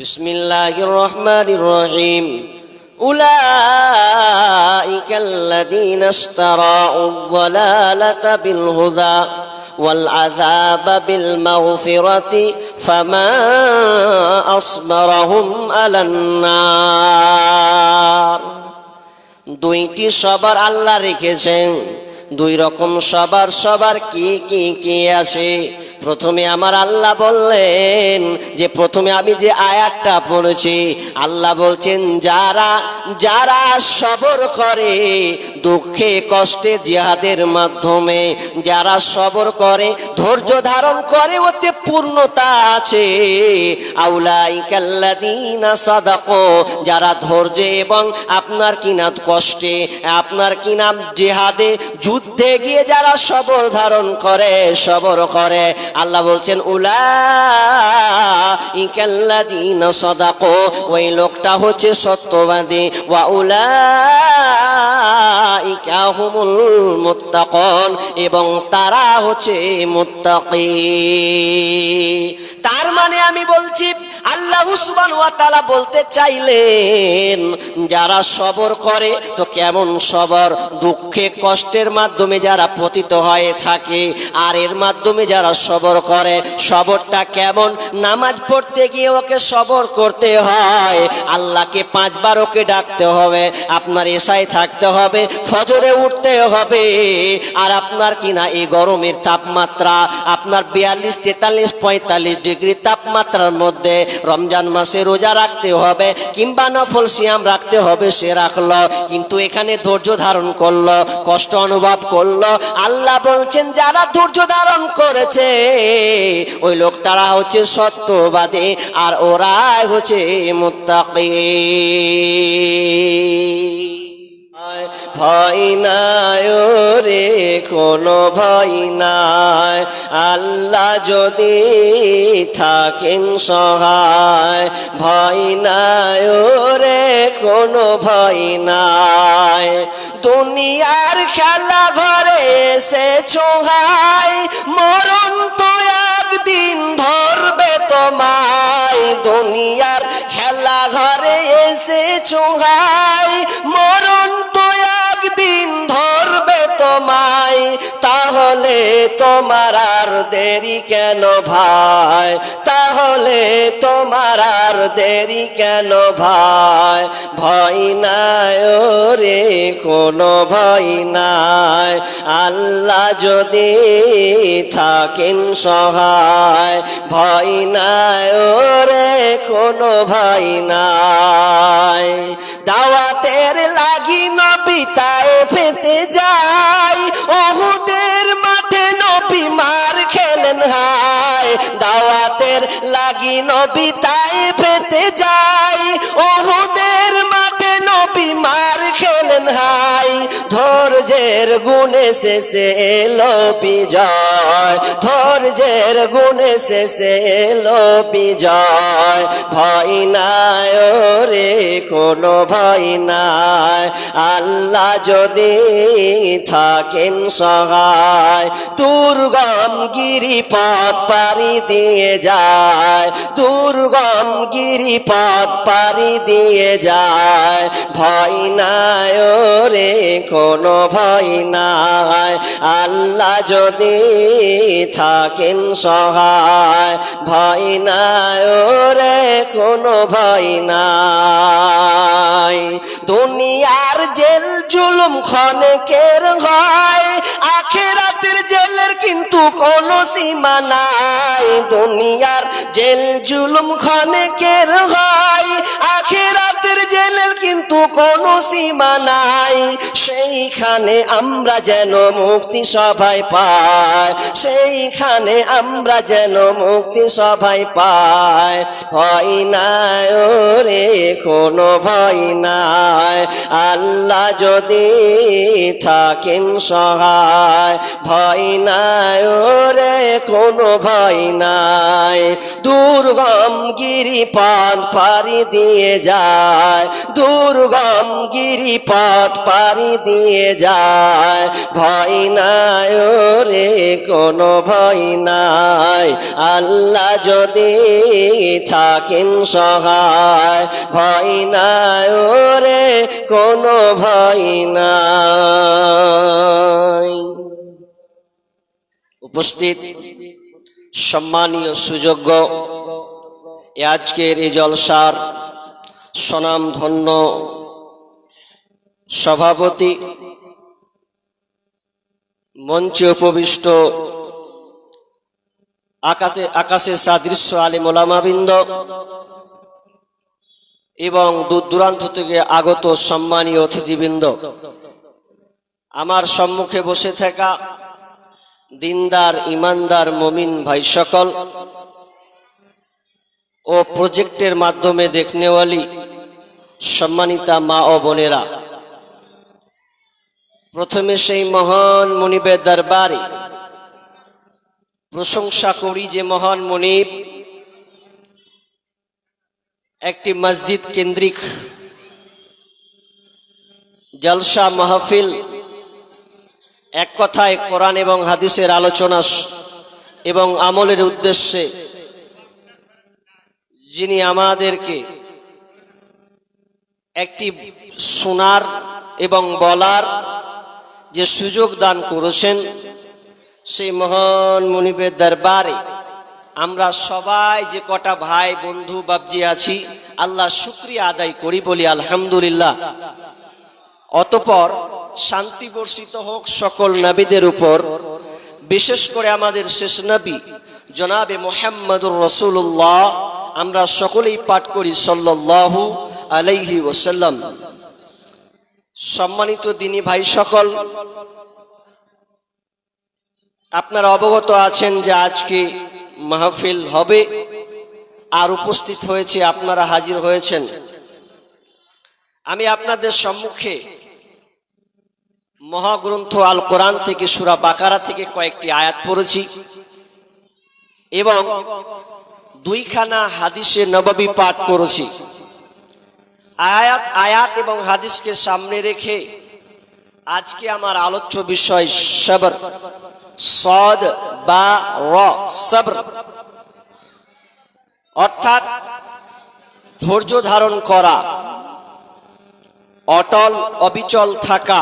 بسم الله الرحمن الرحيم أولئك الذين اشتروا الضلالة بالهدى والعذاب بالمغفرة فما أصبرهم على النار দুইটি সবার আল্লাহ রেখেছেন দুই রকম সবার সবার কি কি কি আছে? প্রথমে আমার আল্লাহ বললেন যে, প্রথমে আমি যে আয়াতটা পড়েছি, আল্লাহ বলছেন, যারা যারা সবর করে দুঃখে, কষ্টে জিহাদের মাধ্যমে, যারা সবর করে, ধৈর্য ধারণ করে, ওতে পূর্ণতা আছে। আউলাই কাল্লাদিনা সাদাকো, যারা ধৈর্য এবং আপনার কিনা কষ্টে, আপনার কিনা জেহাদে যুদ্ধে গিয়ে যারা সবর ধারণ করে, সবর করে, আল্লাহ বলছেন উলা ইকাল্লাদিন সদাকো ওই লোকটা হচ্ছে সত্যবাদী। ওয়া উলা ইকাহুমুল মুত্তাকন, এবং তারা হচ্ছে মুত্তাকি। তার মানে আমি বলছি, আল্লাহ সুবান ওয়া তাআলা বলতে চাইলেন, যারা সবর করে, তো কেমন সবর? দুঃখে, কষ্টের মাধ্যমে যারা পতিত হয়ে থাকে, আর এর মাধ্যমে যারা সবর করে, সবরটা কেমন? নামাজ পড়তে গিয়ে ওকে সবর করতে হয়। আল্লাহকে পাঁচবার ওকে ডাকতে হবে, আপনার এসায় থাকতে হবে, ফজরে উঠতে হবে। আর আপনার কিনা এই গরমের তাপমাত্রা, আপনার বিয়াল্লিশ, তেতাল্লিশ, পঁয়তাল্লিশ ডিগ্রি তাপমাত্রার মধ্যে রমজান মাসে রোজা রাখতে হবে, কিংবা নফল সিয়াম রাখতে হবে, সে রাখল, কিন্তু এখানে ধৈর্য ধারণ করল, কষ্ট অনুভব করল। আল্লাহ বলছেন, যারা ধৈর্য ধারণ করেছে, ওই লোকটারা হচ্ছে সত্যবাদী আর ওরাই হচ্ছে মুত্তাকি। ভয় নাই রে কোনো ভয় নাই। আল্লাহ যদি থাকেন সহায়, ভয় নাই রে কোনো ভয় নাই। দুনিয়ার খেলা এসে ছোহাই মরণ তো একদিন ধরবে তোমায়। দুনিয়ার খেলা ঘরে এসে চোহাই দেরি কেন ভাই? তাহলে তোমার আর দেরি কেন ভাই? ভয় নাই রে কোনো ভয় নাই। আল্লাহ যদি থাকেন সহায়, ভয় নাই রে কোনো ভয় নাই। দাওয়াতের লাগি নবিতায় ফেতে যাই লাগি নবিতায় ফেতে যাই ওহুদের ধৈর্যের গুণে শেষে এলো বিজয়। ধৈর্যের গুণে শেষে এলো বিজয়। ভয় নাই রে কোনো ভয় নাই। আল্লাহ যদি থাকেন সহায়, দুর্গম গিরিপথ পারি দিয়ে যায়। দুর্গম গিরিপথ পারি দিয়ে যায়। ভয় নাই রে কোনো ভয় নাই। আল্লাহ যদি থাকেন সহায়, ভয় নাই রে কোনো ভয় নাই। দুনিয়ার জেল জুলুম খনকের হয় আখেরাতের জেলের কিন্তু কোনো সীমা নাই। দুনিয়ার জেল জুলুম খনকের হয় আখেরাতের জেলের কিন্তু কোনো সীমা নাই। সেইখানে আমরা যেন মুক্তি সবাই পাই। সেইখানে আমরা যেন মুক্তি সবাই পাই। ভয় নাই রে কোনো ভয় নাই। আল্লাহ যদি থাকেন সহায়। ভয় নাই রে কোনো ভাই নাই। দুর্গম গিরিপথ পাড়ি দিয়ে যায়। দূর দুর্গম গিরিপথ পাড়ি দিয়ে যায়। ভাই নাই রে কোনো ভয় নাই। আল্লাহ যদি থাকেন সহায়। ভয় নাই রে কোনো ভাই নাই। উপস্থিত। সম্মানীয় সুযোগ্য আজকের এই জলসার স্বনামধন্য সভাপতি, মঞ্চে উপবিষ্ট আকাশে আকাশে সাদৃশ্য আলী মোলামাবৃন্দ এবং দূর দূরান্ত থেকে আগত সম্মানীয় অতিথিবৃন্দ। আমার সম্মুখে বসে থাকা দিনদার, ইমানদার, মমিন ভাই সকল ও প্রজেক্টের মাধ্যমে দেখনেওয়ালি সম্মানিতা মা ও বোনেরা। প্রথমে সেই মহান মনিবের দরবারে প্রশংসা করি যে মহান মনিব একটি মসজিদ কেন্দ্রিক, জলসা মাহফিল এক কথায় কোরআন এবং হাদিসের আলোচনা এবং আমলের উদ্দেশ্যে যিনি আমাদেরকে একটি শোনার এবং বলার যে সুযোগ দান করেছেন, সেই মহান মনিবের দরবারে আমরা সবাই যে কটা ভাই, বন্ধু বাবজি আছি, আল্লাহ শুক্রিয়া আদায় করি বলি আলহামদুলিল্লাহ। অতপর শান্তি বর্ষিত হোক সকল নবীদের উপর, বিশেষ করে আমাদের শেষ নবী, জনাবে মোহাম্মদুর রসুল্লাহ আমরা সকলেই পাঠ করি সাল্লাল্লাহু আলাইহি ওসাল্লাম সম্মানিত দিনী ভাই সকল, আপনারা অবগত আছেন যে আজকে মাহফিল হবে, আর উপস্থিত হয়েছে, আপনারা হাজির হয়েছেন। আমি আপনাদের সম্মুখে মহাগ্রন্থ আল কোরআন থেকে, সুরা বাকারা থেকে কয়েকটি আয়াত পড়েছি। এবং দুইখানা হাদিসে নববী পাঠ করেছি। আয়াত আয়াত এবং হাদিসকে সামনে রেখে আজকে আমার আলোচ্য বিষয় সবর। সদ বা র, সবর। অর্থাৎ ধৈর্য ধারণ করা, অটল অবিচল থাকা।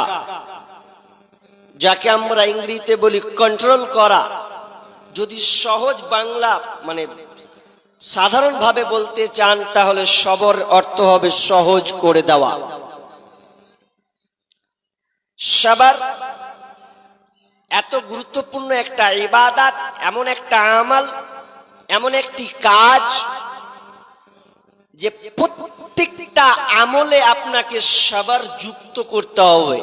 যাকে আমরা ইংরেজিতে বলি কন্ট্রোল করা, যদি সহজ বাংলা মানে সাধারণভাবে বলতে চান, তাহলে সবর অর্থ হবে সহজ করে দেওয়া। সবার এত গুরুত্বপূর্ণ একটা ইবাদাত, এমন একটা আমাল, এমন একটি কাজ যে প্রত্যেকটা আমলে আপনাকে সবার যুক্ত করতে হবে।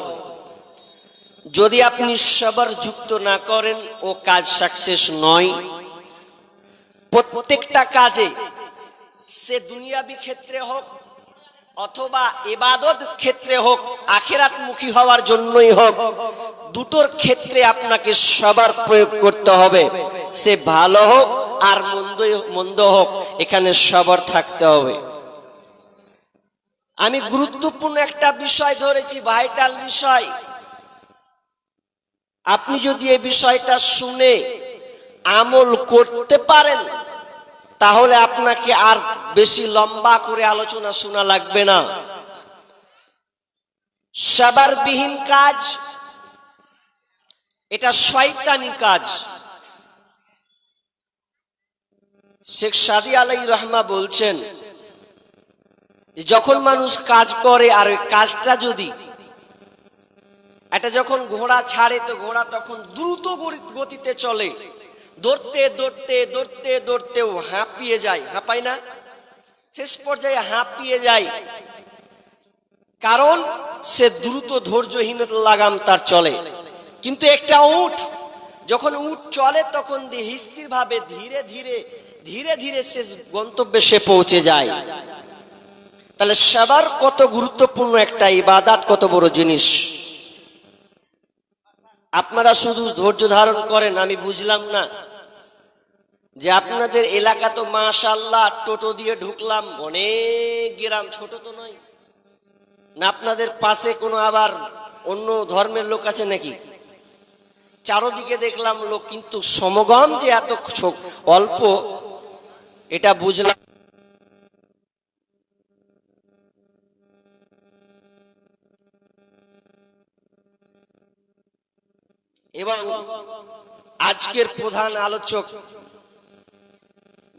যদি আপনি সবার যুক্ত না করেন, ও কাজ সাকসেস নয়। প্রত্যেকটা কাজে সে দুনিয়াবি ক্ষেত্রে হোক, অথবা এবাদত ক্ষেত্রে হোক, আখেরাতমুখী হওয়ার জন্যই হোক, দুটোর ক্ষেত্রে আপনাকে সবার প্রয়োগ করতে হবে। সে ভালো হোক আর মন্দ মন্দ হোক, এখানে সবার থাকতে হবে। আমি গুরুত্বপূর্ণ একটা বিষয় ধরেছি ভাইটাল বিষয়। আপনি যদি এই বিষয়টা শুনে আমল করতে পারেন, তাহলে আপনাকে আর বেশি লম্বা করে আলোচনা শোনা লাগবে না। সাবারবিহীন কাজ, এটা শয়তানি কাজ। শেখ সাদি আলাই রহমা বলছেন যখন মানুষ কাজ করে আর কাজটা যদি এটা যখন ঘোড়া ছাড়ে, তো ঘোড়া তখন দ্রুত গতিতে চলে। দৌড়তে দৌড়তে দৌড়তে, দৌড়তেও হাঁপিয়ে যায়। হাঁপায় না? শেষ পর্যায়ে হাঁপিয়ে যায়। কারণ সে দ্রুত ধৈর্যহীনতা লাগাম তার চলে। কিন্তু একটা উট যখন উট চলে, তখন স্থির ভাবে ধীরে ধীরে ধীরে ধীরে সে গন্তব্যে সে পৌঁছে যায়। তাহলে সবার কত গুরুত্বপূর্ণ একটা ইবাদাত, কত বড় জিনিস। আপনারা শুধু ধৈর্য ধারণ করেন, আমি বুঝলাম না। যে আপনাদের এলাকা তো মাশাল্লাহ টোটো দিয়ে ঢুকলাম, অনেক গ্রাম, ছোট তো নয়। না আপনাদের পাশে কোনো আবার অন্য ধর্মের লোক আছে নাকি? চারোদিকে দেখলাম লোক, কিন্তু সমগম যে এত অল্প, এটা বুঝলাম আজকের প্রধান আলোচক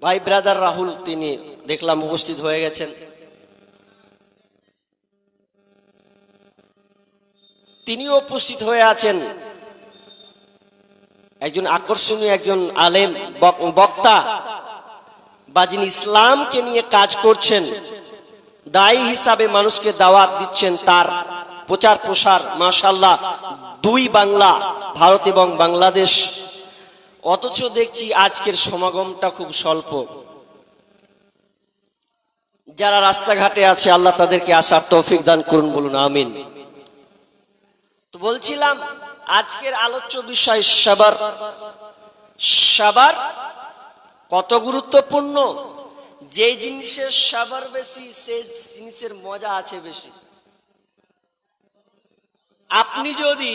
ভাই ব্রাদার রাহুল, তিনি দেখলাম উপস্থিত হয়ে গেছেন। তিনিও উপস্থিত হয়ে আছেন। একজন আকর্ষণীয় একজন আলেম বক্তা বা যিনি ইসলামকে নিয়ে কাজ করছেন। দায়ী হিসাবে মানুষকে দাওয়াত দিচ্ছেন তার প্রচার প্রসার মাশাল্লাহ দুই বাংলা, ভারত এবং বাংলাদেশ। অথচ দেখছি আজকের সমাগমটা খুব স্বল্প। যারা রাস্তাঘাটে আছে, আল্লাহ তাদেরকে আসার তৌফিক দান করুন বলুন, আমিন। তো বলছিলাম, আজকের আলোচ্য বিষয় সাবার। সাবার কত গুরুত্বপূর্ণ? যে জিনিসের সাবার বেশি সেই জিনিসের মজা আছে বেশি। আপনি যদি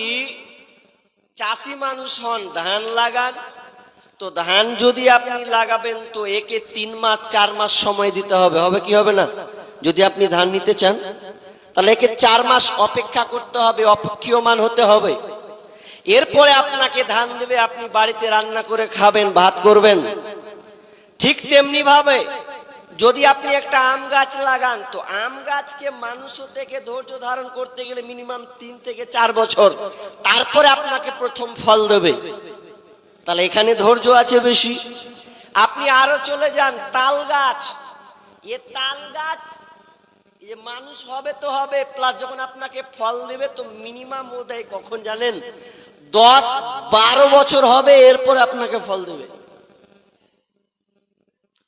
চাষি মানুষ হন, ধান লাগান তো ধান যদি আপনি লাগাবেন, তো একে তিন মাস, চার মাস সময় দিতে হবে। হবে কি হবে না? যদি আপনি ধান নিতে চান, তাহলে একে চার মাস অপেক্ষা করতে হবে, অপেক্ষীয়মান হতে হবে। এরপরে আপনাকে ধান দেবে, আপনি বাড়িতে রান্না করে খাবেন, ভাত করবেন। ঠিক তেমনি ভাবে যদি আপনি একটা আম গাছ লাগান, তো আম গাছকে মানুষ থেকে ধৈর্য ধারণ করতে গেলে মিনিমাম তিন থেকে চার বছর। তারপরে আপনাকে প্রথম ফল দেবে। তাহলে এখানে ধৈর্য আছে বেশি। আপনি আরও চলে যান, তাল গাছ। এ তাল গাছ যে মানুষ হবে তো হবে প্লাস যখন আপনাকে ফল দেবে তো মিনিমাম ওটাই কখন জানেন? দশ বারো বছর হবে, এরপর আপনাকে ফল দেবে।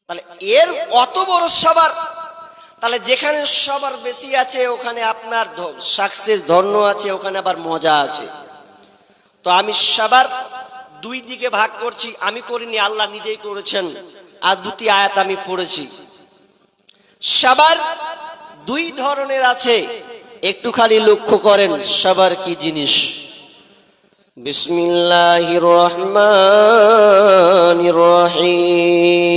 তাহলে এর অত বড় সবার, তাহলে যেখানে সবার বেশি আছে, ওখানে আপনার সাকসেস ধন্য আছে, ওখানে আবার মজা আছে। তো আমি সবার দুই দিকে ভাগ করছি, আমি করিনি, আল্লাহ নিজেই করেছেন। আর দুটি আয়াত আমি পড়েছি। সবার দুই ধরনের আছে একটু খালি লক্ষ্য করেন সবার কি জিনিস। বিসমিল্লাহির রহমানির রহিম।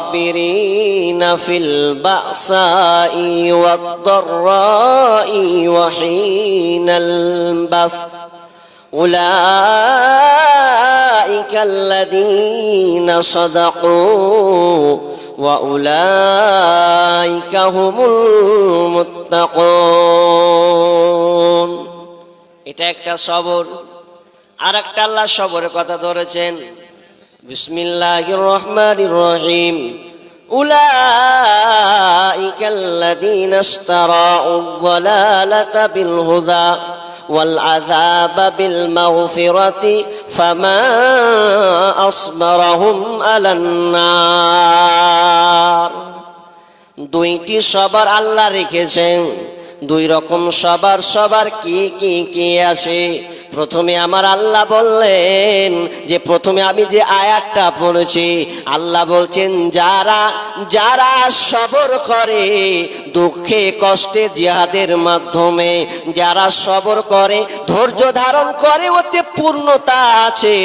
والصابرين في البأساء والضراء وحين البث أولئك الذين صدقوا وأولئك هم المتقون এটা একটা সবর আর একটা আল্লাহ সবরের কথা ধরেছেন বিসমিল্লাহির রহমানির রহিম أولئك الذين اشتروا الضلالة بالهدى والعذاب بالمغفرة فما أصبرهم على النار দুইটি সবার আল্লাহ রেখেছেন দুই রকম সবার সবার কি কি কি আছে প্রথমে আমার আল্লাহ বললেন যে, প্রথমে আমি যে আয়াতটা পড়েছি, আল্লাহ বলছেন, যারা যারা সবর করে দুঃখে কষ্টে জিহাদের মাধ্যমে, যারা সবর করে, ধৈর্য ধারণ করে, ওতে পূর্ণতা আছে।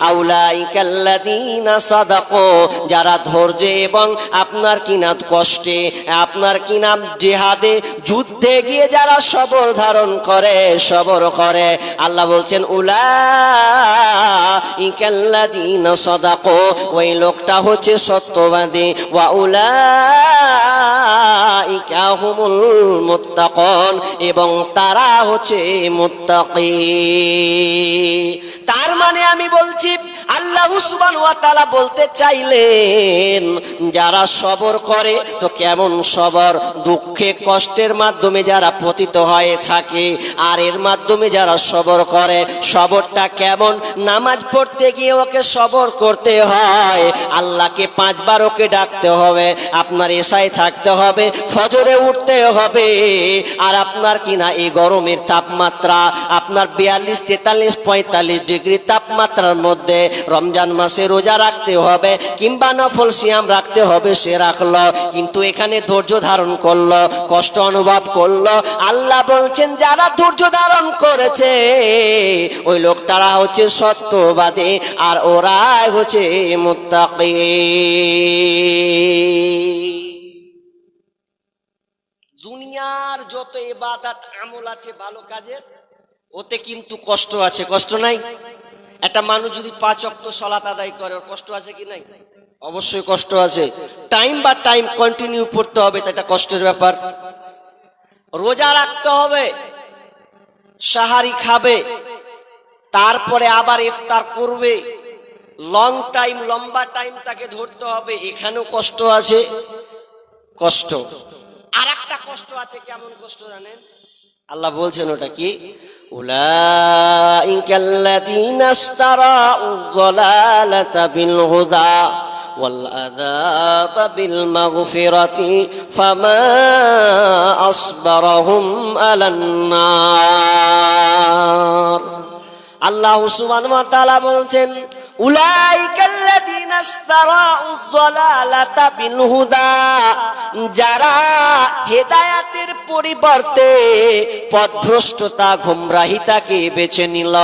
আউলাই কাল্লাদিনা সাদাকো, যারা ধৈর্য এবং আপনার কিনা কষ্টে, আপনার কিনা জেহাদে যুদ্ধে গিয়ে যারা সবর ধারণ করে, সবর করে আল্লাহ বলছেন উলা ইকাল্লাদিনা সাদাকো ওই লোকটা হচ্ছে সত্যবাদী। ওয়া উলা হুমুল মুত্তাকন, এবং তারা হচ্ছে মুত্তাকি। তার মানে আমি বলছি, আল্লাহ সুবান ওয়া তাআলা বলতে চাইলেন, যারা সবর করে, তো কেমন সবর? দুঃখে কষ্টের মাধ্যমে মাধ্যমে যারা পতিত হয়ে থাকে, আর এর মাধ্যমে যারা সবর করে। সবরটা কেমন? নামাজ পড়তে গিয়ে ওকে সবর করতে হয়। আল্লাহকে পাঁচবার ওকে ডাকতে হবে। আপনার এসায় থাকতে হবে, ফজরে উঠতে হবে। আর আপনার কিনা এই গরমের তাপমাত্রা, আপনার বিয়াল্লিশ, তেতাল্লিশ, পঁয়তাল্লিশ ডিগ্রি তাপমাত্রার মধ্যে রমজান মাসে রোজা রাখতে হবে কিংবা নফল সিয়াম রাখতে হবে, সে রাখল। কিন্তু এখানে ধৈর্য ধারণ করল, কষ্ট অনুভব করল। আল্লাহ বলছেন, যারা ধৈর্য ধারণ করেছে ওই লোকটারা হচ্ছে সত্যবাদী আর ওরা হচ্ছে মুত্তাকি। দুনিয়ার যত ইবাদত আমল আছে ভালো কাজের, ওতে কিন্তু কষ্ট আছে, কষ্ট নাই? একটা মানুষ যদি পাঁচ অক্ত সলাত আদায় করে, ওর কষ্ট আছে কি নাই? অবশ্যই কষ্ট আছে। টাইম বা টাইম কন্টিনিউ পড়তে হবে তো এটা কষ্টের ব্যাপার। রোজা রাখতে হবে। সাহারি খাবে, তারপরে আবার ইফতার করবে। লং টাইম লম্বা টাইম তাকে ধরতে হবে, এখানেও কষ্ট আছে। কষ্ট। আর একটা কষ্ট আছে, কেমন কষ্ট জানেন? আল্লাহ বলছেন ওটা কি? উলাইকাল্লাযীনা ইশতারাউ যালালাতা বিল হুদা والعذاب بالمغفرة فما أصبرهم على النار আল্লাহ সুবহানাহু ওয়া তাআলা বলছেন যারা হেদায়াতের পরিবর্তে পথভ্রষ্টতা গুমরাহিতাকে বেছে নিল।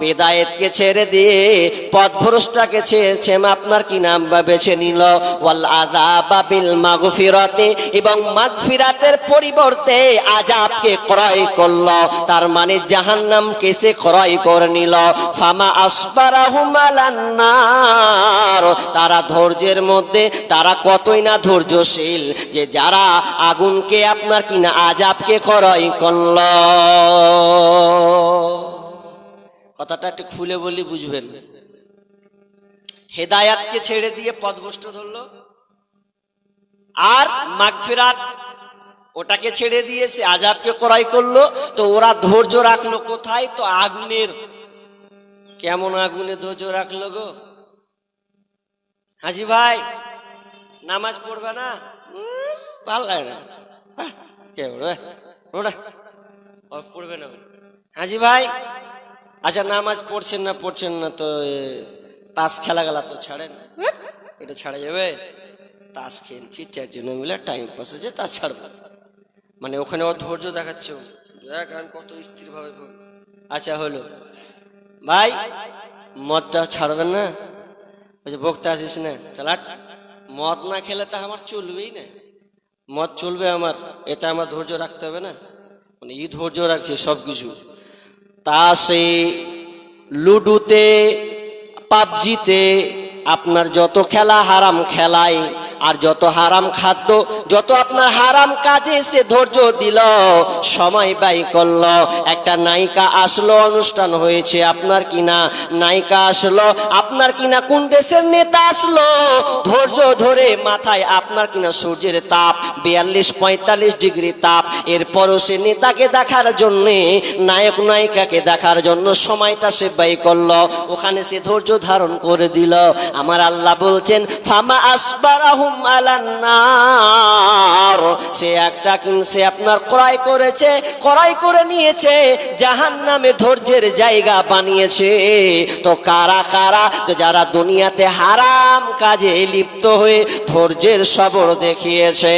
বেদায়েতকে ছেড়ে দিয়ে পথভ্রষ্টাকে ছেড়েছে আপনার কি নাম বা বেছে নিল? ওয়াল আযাবা বিল মাগফিরাতে এবং মাগফিরাতের পরিবর্তে আযাবকে ক্রয় করল। তার মানে জাহান্নামকে সে ক্রয় করে নিল। ফামা আসবারাহুম আলান্নার তারা ধৈর্যের মধ্যে, তারা কতই না ধৈর্যশীল যে যারা আগুনকে আপনার কিনা আজাবকে ক্রয় করল। কথাটা একটু খুলে বলি, বুঝবেন? হেদায়াতকে ছেড়ে দিয়ে পদভষ্ট ধরলো। আর মাগফিরাত, ওটাকে ছেড়ে দিয়ে সে আজাবকে ক্রয় করল। তো ওরা ধৈর্য রাখল কোথায়? তো আগুনের কেমন আগুনে ধৈর্য রাখল গো? হাজি ভাই, নামাজ পড়বে না? ভালো লাগে না কে ওটা পড়বে না। হাজি ভাই আচ্ছা নামাজ পড়ছেন না পড়ছেন না তো তাস খেলা গেলা তো ছাড়েন। এটা ছাড়া যাবে? তাস খেলছি, চারজন মিলে টাইম পাস হচ্ছে তাস ছাড়বো। মানে ওখানে ও ধৈর্য দেখাচ্ছে। দেখ কত স্থির ভাবে আচ্ছা হলো। ভাই, মদটা ছাড়বেন না? বলছে বকতে আসিস না চালাট মদ না খেলে তা আমার চলবেই না। মদ চলবে আমার, এটা আমার ধৈর্য রাখতে হবে না। মানে ই ধৈর্য রাখছে সব কিছু তাসে লুডুতে, পাবজিতে আপনার যত খেলা হারাম খেলায় আর যত হারাম খাদ্য, যত আপনার হারাম কাজে সে ধৈর্য দিল, সময় ব্যয় করল। একটা নায়িকা আসলো, অনুষ্ঠান হয়েছে, আপনার কিনা নায়িকা আসলো, আপনার কিনা কোন দেশের নেতা আসলো? ধৈর্য ধরে মাথায় আপনার কিনা সূর্যের তাপ, বিয়াল্লিশ পঁয়তাল্লিশ ডিগ্রি তাপ। এরপরও সে নেতাকে দেখার জন্যে, নায়ক নায়িকাকে দেখার জন্য সময়টা সে ব্যয় করল। ওখানে সে ধৈর্য ধারণ করে দিল। আমার আল্লাহ বলছেন, ফামা আসবারাহুম আলান্নার সে একটা কিনছে আপনার ক্রয় করেছে, ক্রয় করে নিয়েছে জাহান নামে ধৈর্যের জায়গা বানিয়েছে। তো কারা কারা? তো যারা দুনিয়াতে হারাম কাজে লিপ্ত হয়ে ধৈর্যের সবর দেখিয়েছে।